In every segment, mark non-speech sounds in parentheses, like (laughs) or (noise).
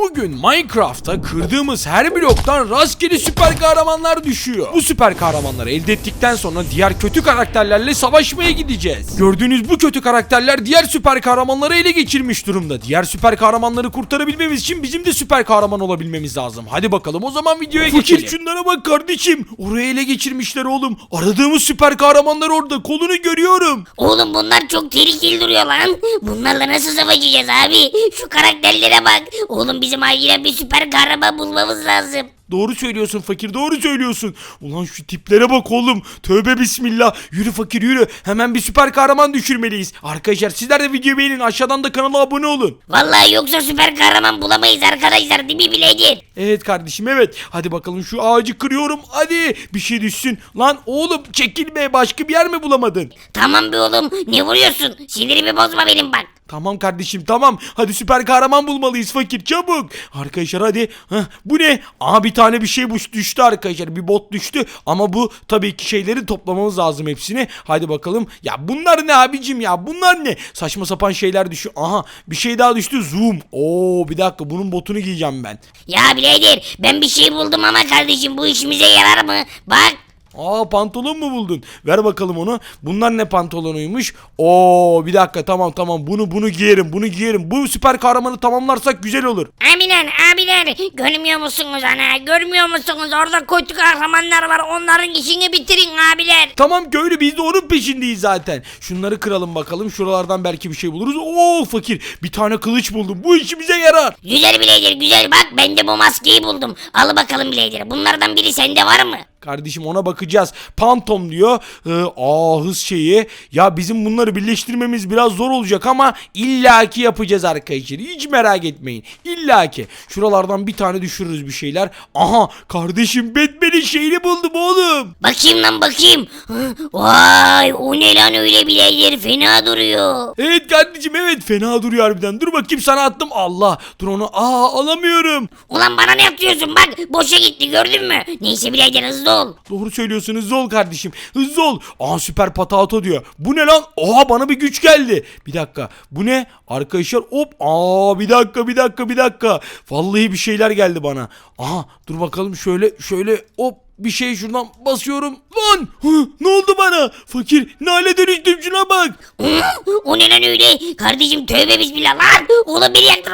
Bugün Minecraft'ta kırdığımız her bloktan rastgele süper kahramanlar düşüyor. Bu süper kahramanları elde ettikten sonra diğer kötü karakterlerle savaşmaya gideceğiz. Gördüğünüz bu kötü karakterler diğer süper kahramanları ele geçirmiş durumda. Diğer süper kahramanları kurtarabilmemiz için bizim de süper kahraman olabilmemiz lazım. Hadi bakalım o zaman videoya geçelim. şunlara bak kardeşim. Orayı ele geçirmişler oğlum. Aradığımız süper kahramanlar orada. Kolunu görüyorum. Oğlum bunlar çok tehlikeli duruyor lan. Bunlarla nasıl savaşacağız abi? Şu karakterlere bak. Oğlum bizim acilen bir süper kahraman bulmamız lazım. Doğru söylüyorsun fakir doğru söylüyorsun. Ulan şu tiplere bak oğlum. Tövbe bismillah. Yürü fakir yürü. Hemen bir süper kahraman düşürmeliyiz. Arkadaşlar sizler de videoyu beğenin. Aşağıdan da kanala abone olun. Vallahi yoksa süper kahraman bulamayız arkadaşlar değil mi Bileydir? Evet kardeşim evet. Hadi bakalım şu ağacı kırıyorum. Hadi bir şey düşsün. Lan oğlum çekilme. Başka bir yer mi bulamadın? Tamam be oğlum ne vuruyorsun? Sinirimi bozma benim bak. Tamam kardeşim tamam. Hadi süper kahraman bulmalıyız fakir çabuk. Arkadaşlar hadi. Heh, bu ne? Aa bir tane bir şey düştü arkadaşlar. Bir bot düştü. Ama bu tabii ki şeyleri toplamamız lazım hepsini. Hadi bakalım. Ya bunlar ne abicim ya? Bunlar ne? Saçma sapan şeyler düşüyor. Aha bir şey daha düştü. Zoom. Oo bir dakika bunun botunu giyeceğim ben. Ya Bileydir ben bir şey buldum ama kardeşim bu işimize yarar mı? Bak. Aa pantolon mu buldun? Ver bakalım onu. Bunlar ne pantolonuymuş? Oo bir dakika tamam tamam bunu bunu giyerim bunu giyerim. Bu süper kahramanı tamamlarsak güzel olur. Abiler abiler görmüyor musunuz ana görmüyor musunuz orada kötü kahramanlar var onların işini bitirin abiler. Tamam köylü biz de onun peşindeyiz zaten. Şunları kıralım bakalım. Şuralardan belki bir şey buluruz. Oo fakir bir tane kılıç buldum. Bu işimize yarar. Güzel Bileydir güzel bak ben de bu maskeyi buldum. Al bakalım Bileydir bunlardan biri sende var mı? Kardeşim ona bakacağız. Pantom diyor. Ee, aa hız şeyi. Ya bizim bunları birleştirmemiz biraz zor olacak ama illaki yapacağız arkadaşlar. Hiç merak etmeyin. İllaki. Şuralardan bir tane düşürürüz bir şeyler. Aha kardeşim Batman'in şeyini buldum oğlum. Bakayım lan bakayım. Vay o ne lan öyle Bileydir fena duruyor. Evet kardeşim evet fena duruyor harbiden. Dur bakayım sana attım. Allah. Dur onu. Aa alamıyorum. Ulan bana ne yapıyorsun bak boşa gitti gördün mü? Neyse Bileydir hızlı ol. Doğru söylüyorsun hızlı ol kardeşim. Hızlı ol. Aa süper patato diyor. Bu ne lan? Aa bana bir güç geldi. Bir dakika. Bu ne? Arkadaşlar hop. Aa bir dakika bir dakika bir dakika. Vallahi bir şeyler geldi bana. Aha dur bakalım şöyle şöyle hop bir şey şuradan basıyorum. Lan Hı, ne oldu bana? Fakir ne hale dönüştüm şuna bak. O ne lan öyle? Kardeşim tövbe bismillah lan. Oğlum beni yaktın.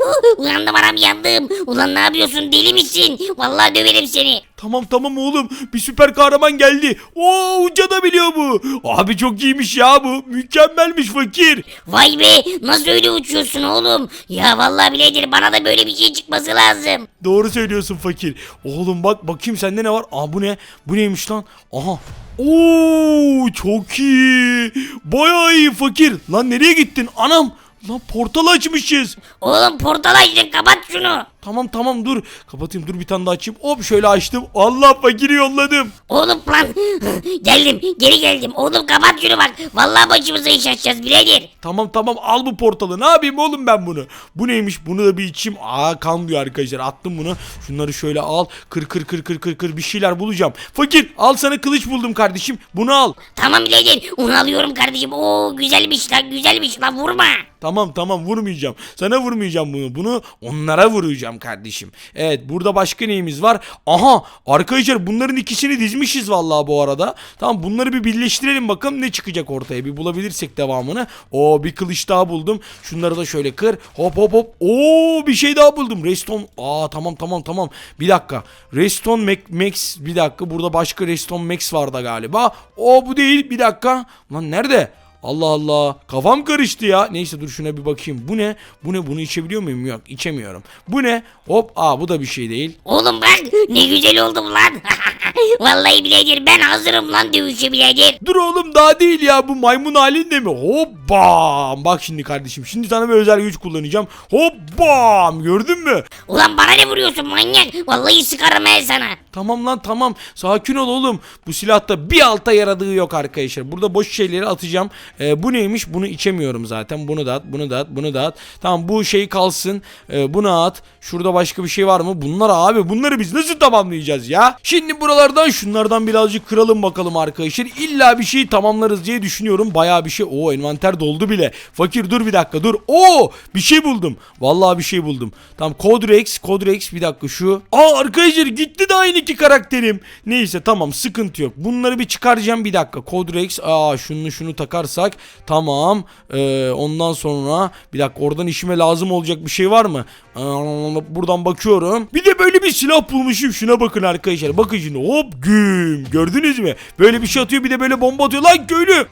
(laughs) Uyandım anam yandım. Ulan ne yapıyorsun deli misin? Vallahi döverim seni. Tamam tamam oğlum bir süper kahraman geldi. Oo uçabiliyor bu. Abi çok iyiymiş ya bu. Mükemmelmiş fakir. Vay be nasıl öyle uçuyorsun oğlum? Ya vallahi biledir bana da böyle bir şey çıkması lazım. Doğru söylüyorsun fakir. Oğlum bak bakayım sende ne var? Aa bu ne? Bu neymiş lan? Aha. Oo çok iyi. Bayağı iyi fakir. Lan nereye gittin? Anam. Lan portal açmışız. Oğlum portal açtın kapat şunu. Tamam tamam dur. Kapatayım dur bir tane daha açayım. Hop şöyle açtım. Allah fakiri yolladım. Oğlum lan (laughs) geldim geri geldim. Oğlum kapat şunu bak. Vallahi başımıza iş açacağız biledir. Tamam tamam al bu portalı. Ne yapayım oğlum ben bunu? Bu neymiş? Bunu da bir içeyim. Aa kan diyor arkadaşlar. Attım bunu. Şunları şöyle al. Kır kır kır kır kır kır bir şeyler bulacağım. Fakir al sana kılıç buldum kardeşim. Bunu al. Tamam biledir onu alıyorum kardeşim. Oo güzelmiş lan güzelmiş lan vurma. Tamam tamam vurmayacağım. Sana vurmayacağım bunu. Bunu onlara vuracağım kardeşim. Evet burada başka neyimiz var? Aha arkadaşlar bunların ikisini dizmişiz vallahi bu arada. Tamam bunları bir birleştirelim bakalım ne çıkacak ortaya. Bir bulabilirsek devamını. Oo bir kılıç daha buldum. Şunları da şöyle kır. Hop hop hop. Oo bir şey daha buldum. Reston. Aa tamam tamam tamam. Bir dakika. Reston Max. Bir dakika. Burada başka Reston Max vardı galiba. O bu değil. Bir dakika. Lan nerede? Allah Allah. Kafam karıştı ya. Neyse dur şuna bir bakayım. Bu ne? Bu ne? Bunu içebiliyor muyum? Yok içemiyorum. Bu ne? Hop. Aa bu da bir şey değil. Oğlum bak ne güzel oldum lan. (laughs) Vallahi biledir ben hazırım lan dövüşe biledir. Dur oğlum daha değil ya. Bu maymun halinde mi? Hop bam. Bak şimdi kardeşim. Şimdi sana bir özel güç kullanacağım. Hop bam. Gördün mü? Ulan bana ne vuruyorsun manyak? Vallahi sıkarım ben sana. Tamam lan tamam. Sakin ol oğlum. Bu silahta bir alta yaradığı yok arkadaşlar. Burada boş şeyleri atacağım. Ee, bu neymiş? Bunu içemiyorum zaten. Bunu da at, bunu da at, bunu da at. Tamam bu şey kalsın. Ee, bunu at. Şurada başka bir şey var mı? Bunlar abi. Bunları biz nasıl tamamlayacağız ya? Şimdi buralardan şunlardan birazcık kıralım bakalım arkadaşlar. İlla bir şeyi tamamlarız diye düşünüyorum. Bayağı bir şey. Oo envanter doldu bile. Fakir dur bir dakika dur. Oo bir şey buldum. Vallahi bir şey buldum. Tamam Codrex, Codrex bir dakika şu. Aa arkadaşlar gitti de aynı iki karakterim. Neyse tamam sıkıntı yok. Bunları bir çıkaracağım bir dakika. Codrex aa şunu şunu takarsak tamam. Ee, ondan sonra bir dakika oradan işime lazım olacak bir şey var mı? Aa, buradan bakıyorum. Bir de böyle bir silah bulmuşum. Şuna bakın arkadaşlar. Bakın şimdi hop güm. Gördünüz mü? Böyle bir şey atıyor bir de böyle bomba atıyor. Lan köylü.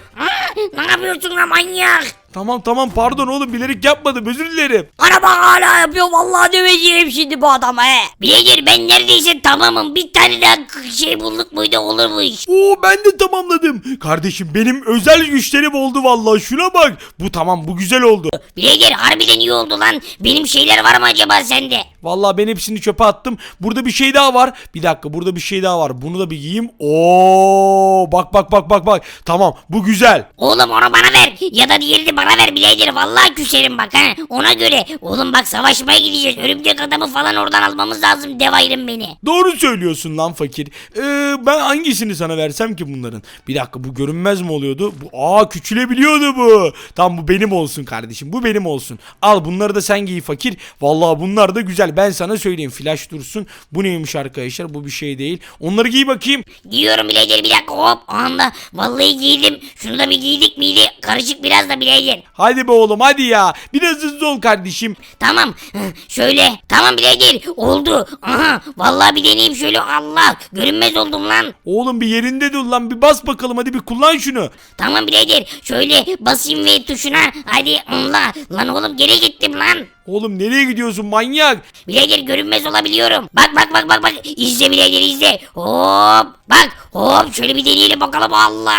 ne yapıyorsun lan manyak? Tamam tamam pardon oğlum bilerek yapmadım özür dilerim. Araba hala yapıyor vallahi döveceğim şimdi bu adama he. Bileydir ben neredeyse tamamım bir tane daha k- şey bulduk muydu olurmuş. Oo ben de tamamladım. Kardeşim benim özel güçlerim oldu vallahi şuna bak. Bu tamam bu güzel oldu. Bileydir harbiden iyi oldu lan. Benim şeyler var mı acaba sende? Vallahi ben hepsini çöpe attım. Burada bir şey daha var. Bir dakika burada bir şey daha var. Bunu da bir giyeyim. Oo bak bak bak bak bak. Tamam bu güzel. Oğlum onu bana ver ya da diğerini bana ver bileydir vallahi küserim bak ha ona göre. Oğlum bak savaşmaya gideceğiz örümcek adamı falan oradan almamız lazım dev ayrım beni. Doğru söylüyorsun lan fakir. Ee, ben hangisini sana versem ki bunların? Bir dakika bu görünmez mi oluyordu? Bu aa küçülebiliyordu bu. Tamam bu benim olsun kardeşim. Bu benim olsun. Al bunları da sen giy fakir. Vallahi bunlar da güzel. Ben sana söyleyeyim. Flash dursun. Bu neymiş arkadaşlar? Bu bir şey değil. Onları giy bakayım. Giyiyorum bileydir bir dakika hop anda vallahi giydim. Şunu da bir giydik miydi karışık biraz da bileydir. Hadi be oğlum hadi ya. Biraz hızlı ol kardeşim. Tamam şöyle tamam bileydir oldu. Aha vallahi bir deneyeyim şöyle Allah görünmez oldum lan. Oğlum bir yerinde dur lan. Bir bas bakalım. Hadi bir kullan şunu. Tamam bileydir şöyle basayım ve tuşuna hadi Allah lan oğlum geri gittim lan. Oğlum nereye gidiyorsun manyak? Bileydir görünmez olabiliyorum. Bak bak bak bak bak izle bileydir izle. Hop bak hop şöyle bir deneyelim bakalım Allah.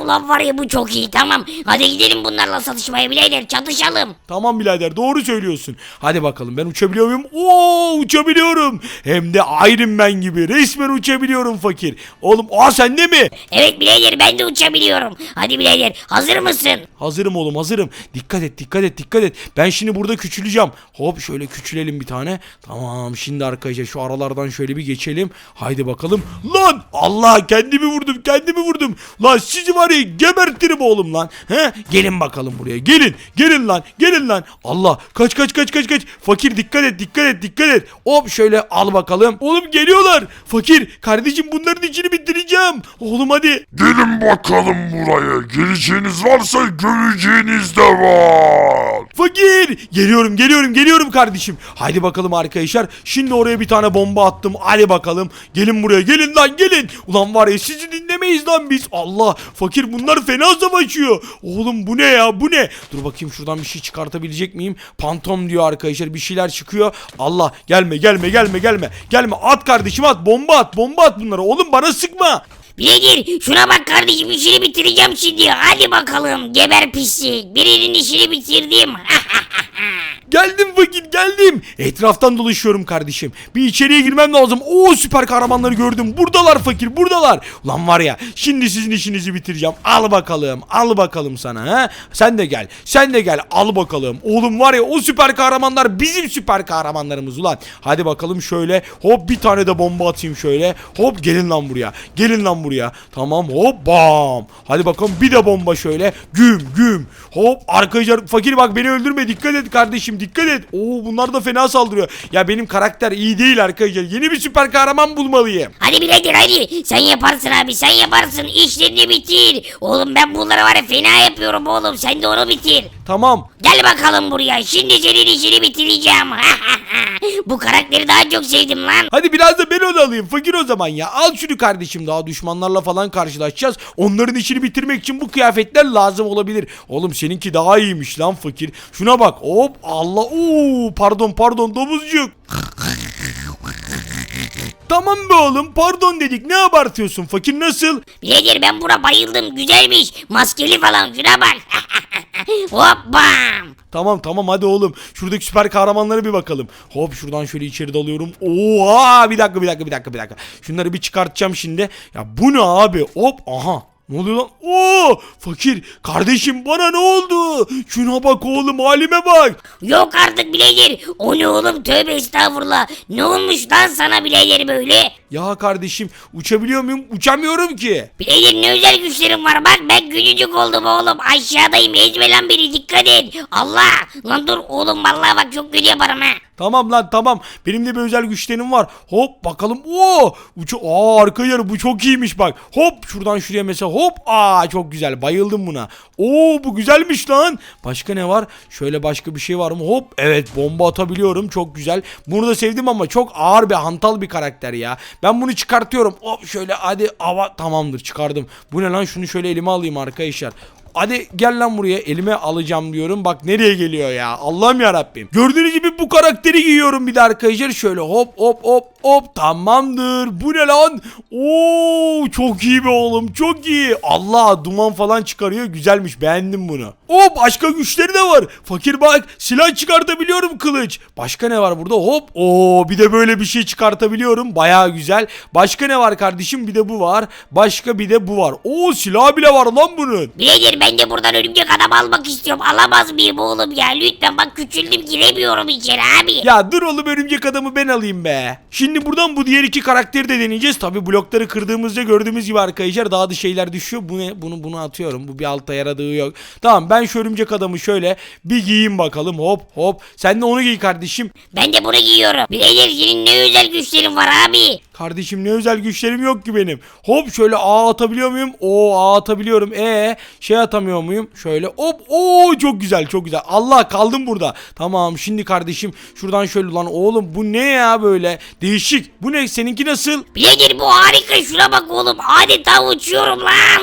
Ulan var ya bu çok iyi tamam. Hadi gidelim bunlarla satışmaya bileydir çatışalım. Tamam birader doğru söylüyorsun. Hadi bakalım ben uçabiliyor muyum? Oo uçabiliyorum. Hem de Iron Man gibi resmen uçabiliyorum fakir. Oğlum aa sen de mi? Evet bileydir ben de uçabiliyorum. Hadi bileydir hazır mısın? Hazırım oğlum hazırım. Dikkat et dikkat et dikkat et. Ben şimdi burada küçüleceğim. Hop şöyle küçülelim bir tane. Tamam şimdi arkadaşlar şu aralardan şöyle bir geçelim. Haydi bakalım. Lan Allah kendimi vurdum kendimi vurdum. Lan sizi var ya gebertirim oğlum lan. He? Gelin bakalım buraya gelin. Gelin lan gelin lan. Allah kaç kaç kaç kaç kaç. Fakir dikkat et dikkat et dikkat et. Hop şöyle al bakalım. Oğlum geliyorlar. Fakir kardeşim bunların içini bitireceğim. Oğlum hadi. Gelin bakalım buraya. Geleceğiniz varsa göreceğiniz de var. Fakir! Geliyorum geliyorum geliyorum kardeşim. Haydi bakalım arkadaşlar. Şimdi oraya bir tane bomba attım. Hadi bakalım. Gelin buraya gelin lan gelin. Ulan var ya sizi dinlemeyiz lan biz. Allah fakir bunlar fena savaşıyor. Oğlum bu ne ya bu ne? Dur bakayım şuradan bir şey çıkartabilecek miyim? Pantom diyor arkadaşlar bir şeyler çıkıyor. Allah gelme gelme gelme gelme. Gelme at kardeşim at bomba at bomba at bunlara. Oğlum bana sıkma. Bileydir şuna bak kardeşim işini bitireceğim şimdi. Hadi bakalım geber pislik. Birinin işini bitirdim. (laughs) Geldim fakir geldim. Etraftan dolaşıyorum kardeşim. Bir içeriye girmem lazım. Oo süper kahramanları gördüm. Buradalar fakir buradalar. Ulan var ya şimdi sizin işinizi bitireceğim. Al bakalım al bakalım sana ha. Sen de gel sen de gel al bakalım. Oğlum var ya o süper kahramanlar bizim süper kahramanlarımız ulan. Hadi bakalım şöyle hop bir tane de bomba atayım şöyle. Hop gelin lan buraya. Gelin lan buraya. Tamam hop bam. Hadi bakalım bir de bomba şöyle. Güm güm. Hop arkadaşlar fakir bak beni öldürme dikkat et kardeşim dikkat et. Oo bunlar da fena saldırıyor. Ya benim karakter iyi değil arkadaşlar. Yeni bir süper kahraman bulmalıyım. hadi bileydir hadi. Sen yaparsın abi sen yaparsın. İşlerini bitir. Oğlum ben bunları var ya fena yapıyorum oğlum. Sen de onu bitir. Tamam. Gel bakalım buraya. Şimdi senin işini bitireceğim. (laughs) Bu karakteri daha çok sevdim lan. Hadi biraz da ben onu alayım. Fakir o zaman ya. Al şunu kardeşim. Daha düşmanlarla falan karşılaşacağız. Onların işini bitirmek için bu kıyafetler lazım olabilir. Oğlum seninki daha iyiymiş lan fakir. Şuna bak. Hop Allah. Oo pardon pardon domuzcuk. Tamam be oğlum pardon dedik ne abartıyorsun fakir nasıl? Birader ben buna bayıldım güzelmiş. Maskeli falan şuna bak. (laughs) Hoppa. Tamam tamam hadi oğlum. Şuradaki süper kahramanlara bir bakalım. Hop şuradan şöyle içeri dalıyorum. Oha bir dakika bir dakika bir dakika bir dakika. Şunları bir çıkartacağım şimdi. Ya bu ne abi? Hop aha. Ne oluyor lan? Oo! Fakir kardeşim bana ne oldu? Şuna bak oğlum halime bak. Yok artık birader. O ne oğlum tövbe estağfurullah. Ne olmuş lan sana birader böyle? Ya kardeşim uçabiliyor muyum? Uçamıyorum ki. Birader ne özel güçlerim var bak ben küçücük oldum oğlum. Aşağıdayım ezme lan beni dikkat et. Allah. Lan dur oğlum vallahi bak çok kötü yaparım ha. Tamam lan tamam. Benim de bir özel güçlerim var. Hop bakalım. Oo! Uçu Aa arka yarı bu çok iyiymiş bak. Hop şuradan şuraya mesela hop. Aa çok güzel. Bayıldım buna. Oo bu güzelmiş lan. Başka ne var? Şöyle başka bir şey var mı? Hop. Evet bomba atabiliyorum. Çok güzel. Bunu da sevdim ama çok ağır bir hantal bir karakter ya. Ben bunu çıkartıyorum. Hop şöyle hadi ava tamamdır çıkardım. Bu ne lan? Şunu şöyle elime alayım arkadaşlar. Hadi gel lan buraya elime alacağım diyorum. Bak nereye geliyor ya. Allah'ım ya Rabbim. Gördüğünüz gibi bu karakteri giyiyorum bir de arkadaşlar. Şöyle hop hop hop hop tamamdır. Bu ne lan? Oo çok iyi be oğlum. Çok iyi. Allah duman falan çıkarıyor. Güzelmiş. Beğendim bunu. O başka güçleri de var. Fakir bak silah çıkartabiliyorum kılıç. Başka ne var burada? Hop. Oo bir de böyle bir şey çıkartabiliyorum. Baya güzel. Başka ne var kardeşim? Bir de bu var. Başka bir de bu var. Oo silah bile var lan bunun. Birader ben de buradan örümcek adam almak istiyorum. Alamaz mıyım oğlum ya? Lütfen bak küçüldüm giremiyorum içeri abi. Ya dur oğlum örümcek adamı ben alayım be. Şimdi buradan bu diğer iki karakteri de deneyeceğiz. Tabi blokları kırdığımızda gördüğümüz gibi arkadaşlar daha da şeyler düşüyor. Bu ne? Bunu bunu atıyorum. Bu bir alta yaradığı yok. Tamam ben şu örümcek adamı şöyle bir giyeyim bakalım. Hop hop. Sen de onu giy kardeşim. Ben de bunu giyiyorum. Birader senin ne özel güçlerin var abi? Kardeşim ne özel güçlerim yok ki benim. Hop şöyle ağ atabiliyor muyum? Oo ağ atabiliyorum. E şey atamıyor muyum? Şöyle hop. Oo çok güzel çok güzel. Allah kaldım burada. Tamam şimdi kardeşim şuradan şöyle lan oğlum bu ne ya böyle? Değişik. Bu ne? Seninki nasıl? Birader bu harika şuna bak oğlum. Adeta uçuyorum lan.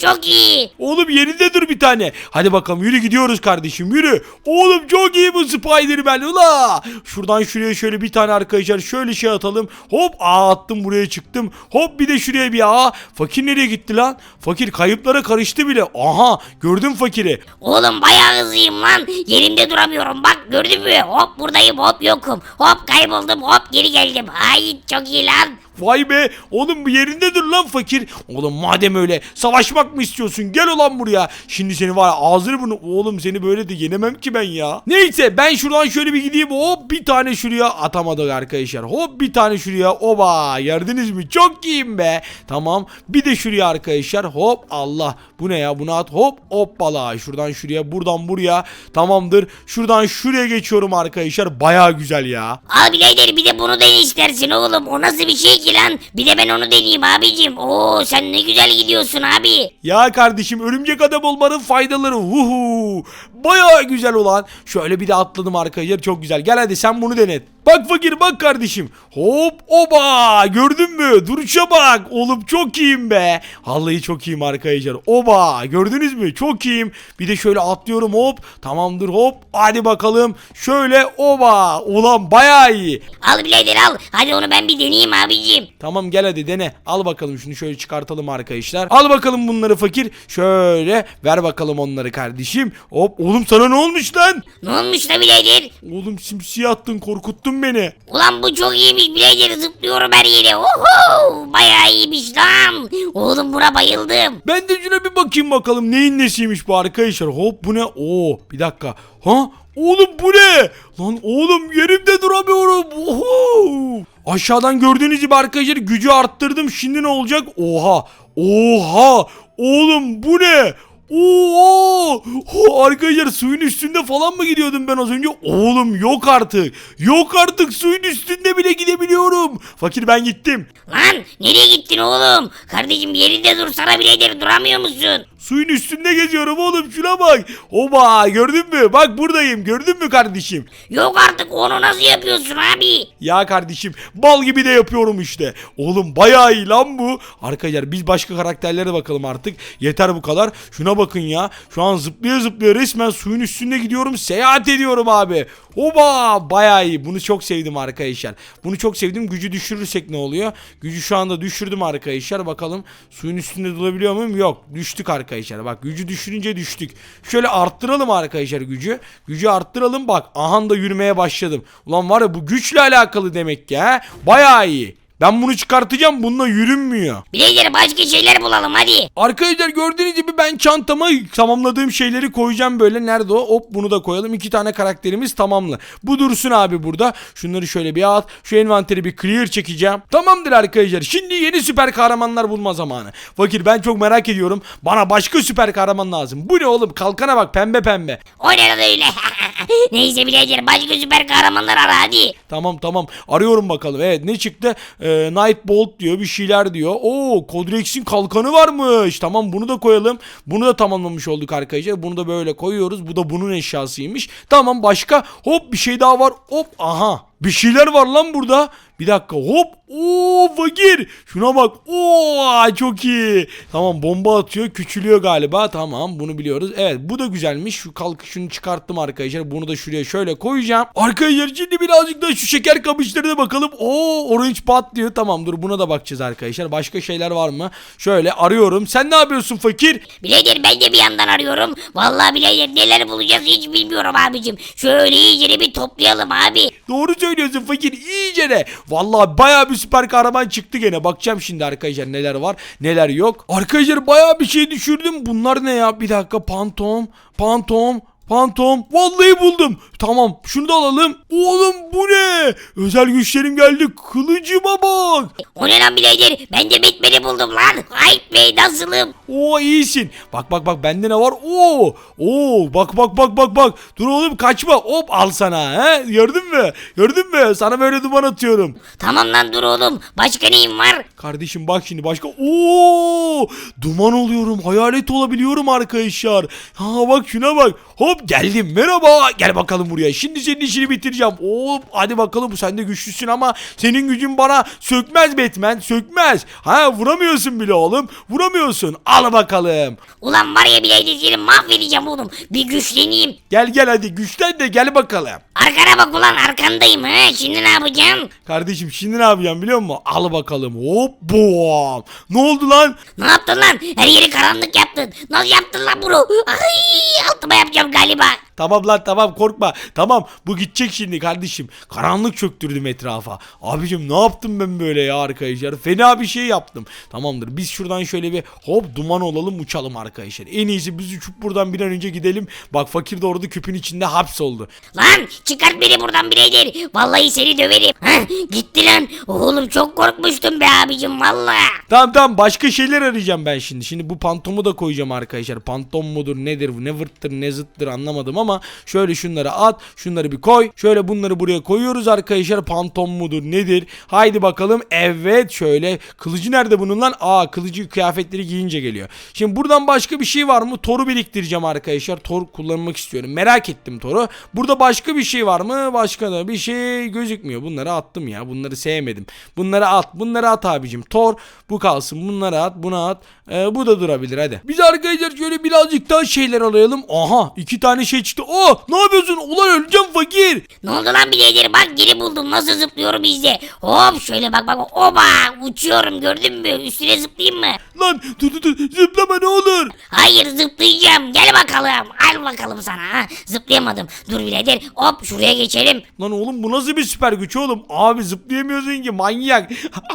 Çok iyi. Oğlum yerinde dur bir tane. Hadi bakalım yürü gidiyoruz kardeşim yürü. Oğlum çok iyi bu Spider-Man ula. Şuradan şuraya şöyle bir tane arkadaşlar şöyle şey atalım. Hop ağ attım buraya çıktım. Hop bir de şuraya bir ağ. Fakir nereye gitti lan? Fakir kayıplara karıştı bile. Aha gördüm fakiri. Oğlum bayağı hızlıyım lan. Yerimde duramıyorum. Bak gördün mü? Hop buradayım hop yokum. Hop kayboldum hop geri geldim. Ay çok iyi lan. Vay be oğlum bu yerinde dur lan fakir. Oğlum madem öyle savaşmak mı istiyorsun gel ulan buraya. Şimdi seni var ya ağzını bunu oğlum seni böyle de yenemem ki ben ya. Neyse ben şuradan şöyle bir gideyim hop bir tane şuraya atamadık arkadaşlar. Hop bir tane şuraya oba gördünüz mü çok iyiyim be. Tamam bir de şuraya arkadaşlar hop Allah bu ne ya bunu at hop hoppala şuradan şuraya buradan buraya tamamdır. Şuradan şuraya geçiyorum arkadaşlar baya güzel ya. Al birader bir de bunu dene istersin oğlum. O nasıl bir şey ki lan? Bir de ben onu deneyeyim abicim. Oo sen ne güzel gidiyorsun abi. Ya kardeşim örümcek adam olmanın faydaları huhu. Baya güzel olan. Şöyle bir de atladım arkadaşlar çok güzel. Gel hadi sen bunu denet. Bak fakir bak kardeşim. Hop oba gördün mü? Duruşa bak. Oğlum çok iyiyim be. Vallahi çok iyiyim arkadaşlar. Oba gördünüz mü? Çok iyiyim. Bir de şöyle atlıyorum hop. Tamamdır hop. Hadi bakalım. Şöyle oba. Ulan baya iyi. Al birader al. Hadi onu ben bir deneyeyim abicim. Tamam gel hadi dene. Al bakalım şunu şöyle çıkartalım arkadaşlar. Al bakalım bunları fakir. Şöyle ver bakalım onları kardeşim. Hop oğlum sana ne olmuş lan? Ne olmuş da birader? Oğlum simsiyah attın korkuttun beni. Ulan bu çok iyiymiş birader zıplıyorum her yere. Oho bayağı iyiymiş lan. Oğlum buna bayıldım. Ben de şuna bir bakayım bakalım neyin nesiymiş bu arkadaşlar. Hop bu ne? Oo bir dakika. Ha? Oğlum bu ne? Lan oğlum yerimde duramıyorum. Oho. Aşağıdan gördüğünüz gibi arkadaşlar gücü arttırdım. Şimdi ne olacak? Oha. Oha. Oğlum bu ne? Oo! Ho, Arkadaşlar suyun üstünde falan mı gidiyordum ben az önce? Oğlum yok artık. Yok artık suyun üstünde bile gidebiliyorum. Fakir ben gittim. Lan nereye gittin oğlum? Kardeşim yerinde dursana birader duramıyor musun? Suyun üstünde geziyorum oğlum şuna bak. Oba gördün mü? Bak buradayım gördün mü kardeşim? Yok artık onu nasıl yapıyorsun abi? Ya kardeşim bal gibi de yapıyorum işte. Oğlum bayağı iyi lan bu. Arkadaşlar biz başka karakterlere bakalım artık. Yeter bu kadar. Şuna bakın ya. Şu an zıplaya zıplaya resmen suyun üstünde gidiyorum. Seyahat ediyorum abi. Oba bayağı iyi. Bunu çok sevdim arkadaşlar. Bunu çok sevdim. Gücü düşürürsek ne oluyor? Gücü şu anda düşürdüm arkadaşlar. Bakalım suyun üstünde durabiliyor muyum? Yok. Düştük arkadaşlar. Bak gücü düşürünce düştük. Şöyle arttıralım arkadaşlar gücü. Gücü arttıralım. Bak aha da yürümeye başladım. Ulan var ya bu güçle alakalı demek ki ha. Bayağı iyi. Ben bunu çıkartacağım. Bununla yürünmüyor. Birader başka şeyler bulalım hadi. Arkadaşlar gördüğünüz gibi ben çantama tamamladığım şeyleri koyacağım böyle. Nerede o? Hop bunu da koyalım. İki tane karakterimiz tamamlı. Bu dursun abi burada. Şunları şöyle bir at. Şu envanteri bir clear çekeceğim. Tamamdır arkadaşlar. Şimdi yeni süper kahramanlar bulma zamanı. Fakir ben çok merak ediyorum. Bana başka süper kahraman lazım. Bu ne oğlum? Kalkana bak pembe pembe. O ne lan öyle? (laughs) Neyse birader başka süper kahramanlar ara hadi. Tamam tamam. Arıyorum bakalım. Evet ne çıktı? Ee, Night Bolt diyor bir şeyler diyor. Oo Kodrex'in kalkanı varmış. Tamam bunu da koyalım. Bunu da tamamlamış olduk arkadaşlar. Bunu da böyle koyuyoruz. Bu da bunun eşyasıymış. Tamam başka. Hop bir şey daha var. Hop aha. Bir şeyler var lan burada. Bir dakika hop. Oo fakir. Şuna bak. Oo çok iyi. Tamam bomba atıyor. Küçülüyor galiba. Tamam bunu biliyoruz. Evet bu da güzelmiş. Şu kalk şunu çıkarttım arkadaşlar. Bunu da şuraya şöyle koyacağım. Arkadaşlar şimdi birazcık da şu şeker kamışlarına bakalım. Oo orange pat diyor. Tamam dur buna da bakacağız arkadaşlar. Başka şeyler var mı? Şöyle arıyorum. Sen ne yapıyorsun fakir? Birader ben de bir yandan arıyorum. Vallahi birader neler bulacağız hiç bilmiyorum abicim. Şöyle iyice bir toplayalım abi. Doğru söylüyorsun fakir iyice ne? Vallahi bayağı bir süper kahraman çıktı gene. Bakacağım şimdi arkadaşlar neler var neler yok. Arkadaşlar bayağı bir şey düşürdüm. Bunlar ne ya? Bir dakika pantom pantom Pantom. Vallahi buldum. Tamam şunu da alalım. Oğlum bu ne? Özel güçlerim geldi. Kılıcıma bak. O ne lan birader ben de Batman'i buldum lan. Ay bey nasılım? Oo iyisin. Bak bak bak bende ne var? Oo. Oo bak bak bak bak bak. Dur oğlum kaçma. Hop al sana. He? Gördün mü? Gördün mü? Sana böyle duman atıyorum. Tamam lan dur oğlum. Başka neyim var? Kardeşim bak şimdi başka. Oo! Duman oluyorum. Hayalet olabiliyorum arkadaşlar. Ha bak şuna bak. Hop geldim. Merhaba. Gel bakalım buraya. Şimdi senin işini bitireceğim. Hop hadi bakalım sen de güçlüsün ama senin gücün bana sökmez Batman. Sökmez. Ha vuramıyorsun bile oğlum. Vuramıyorsun. Al bakalım. Ulan var ya birader seni mahvedeceğim oğlum. Bir güçleneyim. Gel gel hadi güçlen de gel bakalım. Arkana bak ulan arkandayım ha. Şimdi ne yapacağım? Kardeşim şimdi ne yapacağım biliyor musun? Al bakalım. Hop bom. Ne oldu lan? Ne yaptın lan? Her yeri karanlık yaptın. Nasıl yaptın lan bunu? Ay altıma yapacağım galiba. galiba Tamam lan tamam korkma. Tamam bu gidecek şimdi kardeşim. Karanlık çöktürdüm etrafa. Abicim ne yaptım ben böyle ya arkadaşlar? Fena bir şey yaptım. Tamamdır biz şuradan şöyle bir hop duman olalım uçalım arkadaşlar. En iyisi biz uçup buradan bir an önce gidelim. Bak fakir de orada küpün içinde hapsoldu. Lan çıkart beni buradan birader. Vallahi seni döverim. Hah, gitti lan. Oğlum çok korkmuştum be abicim valla. Tamam tamam başka şeyler arayacağım ben şimdi. Şimdi bu pantomu da koyacağım arkadaşlar. Pantom mudur nedir ne vırttır ne zıttır anlamadım ama şöyle şunları at şunları bir koy. Şöyle bunları buraya koyuyoruz arkadaşlar. Pantom mudur nedir? Haydi bakalım. Evet şöyle. Kılıcı nerede bunun lan? Aa kılıcı kıyafetleri giyince geliyor. Şimdi buradan başka bir şey var mı? Toru biriktireceğim arkadaşlar. Tor kullanmak istiyorum. Merak ettim Toru. Burada başka bir şey var mı? Başka da bir şey gözükmüyor. Bunları attım ya. Bunları sevmedim. Bunları at. Bunları at abicim. Tor bu kalsın. Bunları at. Bunu at. Ee, bu da durabilir hadi. Biz arkadaşlar şöyle birazcık daha şeyler alayalım. Aha iki tane şey çıktı. Oh ne yapıyorsun? Ulan öleceğim fakir. Ne oldu lan birader bak geri buldum nasıl zıplıyorum izle. Hop şöyle bak bak oba uçuyorum gördün mü üstüne zıplayayım mı? Lan dur dur dur zıplama ne olur. Hayır zıplayacağım gel bakalım al bakalım sana ha. zıplayamadım dur birader hop şuraya geçelim. Lan oğlum bu nasıl bir süper güç oğlum? Abi zıplayamıyorsun ki manyak.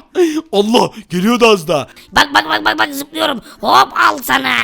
(laughs) Allah geliyordu az daha. Bak bak bak bak bak zıplıyorum hop al sana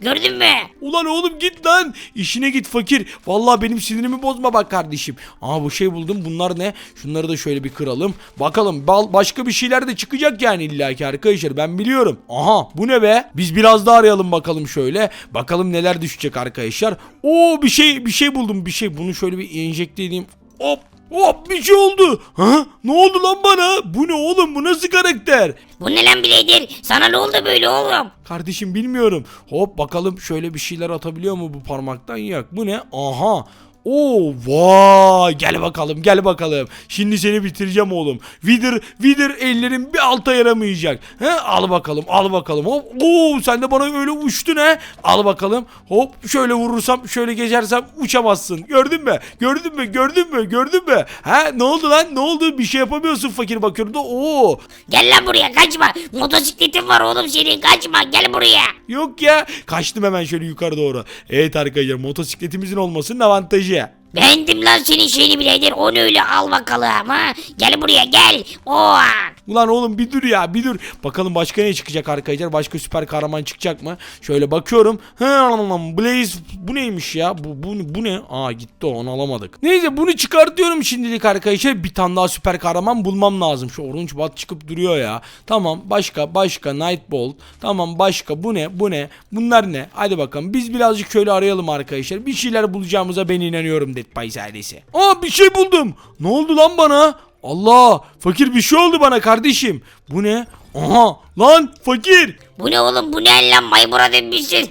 gördün mü? Ulan oğlum git lan. İşine git fakir. Vallahi benim sinirimi bozma bak kardeşim. Aa bu şey buldum. Bunlar ne? Şunları da şöyle bir kıralım. Bakalım başka bir şeyler de çıkacak yani illaki arkadaşlar. Ben biliyorum. Aha bu ne be? Biz biraz daha arayalım bakalım şöyle. Bakalım neler düşecek arkadaşlar. Oo bir şey bir şey buldum bir şey. Bunu şöyle bir enjekte edeyim. Hop Hop bir şey oldu. Ha? Ne oldu lan bana? Bu ne oğlum? Bu nasıl karakter? Bu ne lan birader sana ne oldu böyle oğlum? Kardeşim bilmiyorum. Hop bakalım şöyle bir şeyler atabiliyor mu bu parmaktan? Yok. Bu ne? Aha. Oo vay gel bakalım gel bakalım. Şimdi seni bitireceğim oğlum. Vidir vidir ellerin bir alta yaramayacak. He al bakalım al bakalım. Hop oo sen de bana öyle uçtun he. Al bakalım. Hop şöyle vurursam şöyle geçersem uçamazsın. Gördün mü? Gördün mü? Gördün mü? Gördün mü? He ne oldu lan? Ne oldu? Bir şey yapamıyorsun fakir bakıyorum da. Oo Gel lan buraya kaçma. Motosikletin var oğlum senin kaçma gel buraya. yok ya. Kaçtım hemen şöyle yukarı doğru. Evet arkadaşlar motosikletimizin olmasının avantajı. Beğendim lan senin şeyini birader onu öyle al bakalım ha. Gel buraya gel. Oha. Ulan oğlum bir dur ya bir dur. Bakalım başka ne çıkacak arkadaşlar? Başka süper kahraman çıkacak mı? Şöyle bakıyorum. He anam Blaze bu neymiş ya? Bu, bu, bu ne? Aa gitti onu alamadık. Neyse bunu çıkartıyorum şimdilik arkadaşlar. Bir tane daha süper kahraman bulmam lazım. Şu orange bat çıkıp duruyor ya. Tamam başka başka Nightbolt. Tamam başka bu ne bu ne? Bunlar ne? Hadi bakalım biz birazcık şöyle arayalım arkadaşlar. Bir şeyler bulacağımıza ben inanıyorum Dead by ailesi. Aa bir şey buldum. Ne oldu lan bana? Allah fakir bir şey oldu bana kardeşim. Bu ne? Aha lan fakir. Bu ne oğlum bu ne lan maymuna dönmüşsün. (laughs)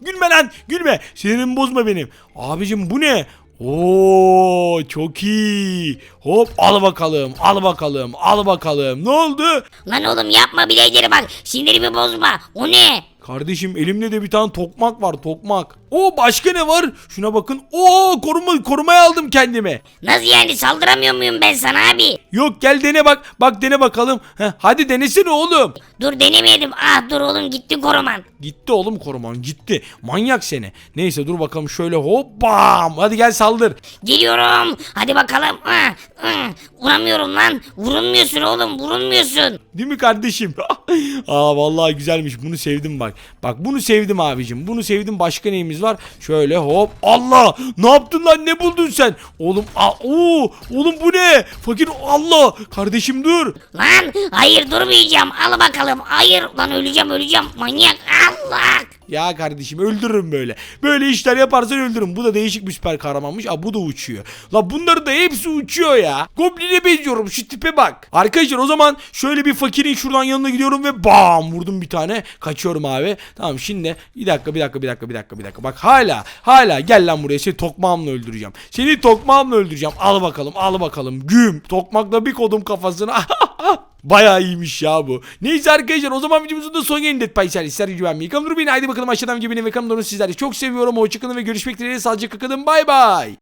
Gülme lan gülme. Sinirimi bozma benim. Abicim bu ne? Oo çok iyi. Hop al bakalım al bakalım al bakalım. Ne oldu? lan oğlum yapma birader bak sinirimi bozma. O ne? Kardeşim elimde de bir tane tokmak var tokmak. O başka ne var? Şuna bakın. Oo koruma korumaya aldım kendime. Nasıl yani saldıramıyor muyum ben sana abi? Yok gel dene bak. Bak dene bakalım. Heh, hadi denesene oğlum. Dur denemeyelim. Ah dur oğlum gitti koruman. Gitti oğlum koruman gitti. Manyak seni. Neyse dur bakalım şöyle hop bam. Hadi gel saldır. Geliyorum. Hadi bakalım. Ah, ah. Vuramıyorum lan. Vurulmuyorsun oğlum vurulmuyorsun. Değil mi kardeşim? Aa (laughs) vallahi güzelmiş. Bunu sevdim bak. Bak bunu sevdim abicim. Bunu sevdim. Başka neyimiz var? Şöyle hop. Allah! Ne yaptın lan? Ne buldun sen? Oğlum a oo! Oğlum bu ne? Fakir Allah! Kardeşim dur. Lan hayır durmayacağım. Al bakalım. Hayır lan öleceğim öleceğim. Manyak. Allah. Ya kardeşim öldürürüm böyle. Böyle işler yaparsan öldürürüm. Bu da değişik bir süper kahramanmış. Aa bu da uçuyor. La bunları da hepsi uçuyor ya. Goblin'e benziyorum şu tipe bak. Arkadaşlar o zaman şöyle bir fakirin şuradan yanına gidiyorum ve bam vurdum bir tane. Kaçıyorum abi. Tamam şimdi bir dakika bir dakika bir dakika bir dakika bir dakika. Bak hala hala gel lan buraya seni tokmağımla öldüreceğim. Seni tokmağımla öldüreceğim. Al bakalım al bakalım. Güm. Tokmakla bir kodum kafasına. (laughs) Bayağı iyiymiş ya bu. Neyse arkadaşlar o zaman videomuzun da son gelin Dead Paysel. İster güvenmeyi. Kanalımı beni haydi bakalım aşağıdan gibi ve kanalımı sizleri çok seviyorum. Hoşçakalın ve görüşmek dileğiyle. Sağlıcakla kalın. Bay bay.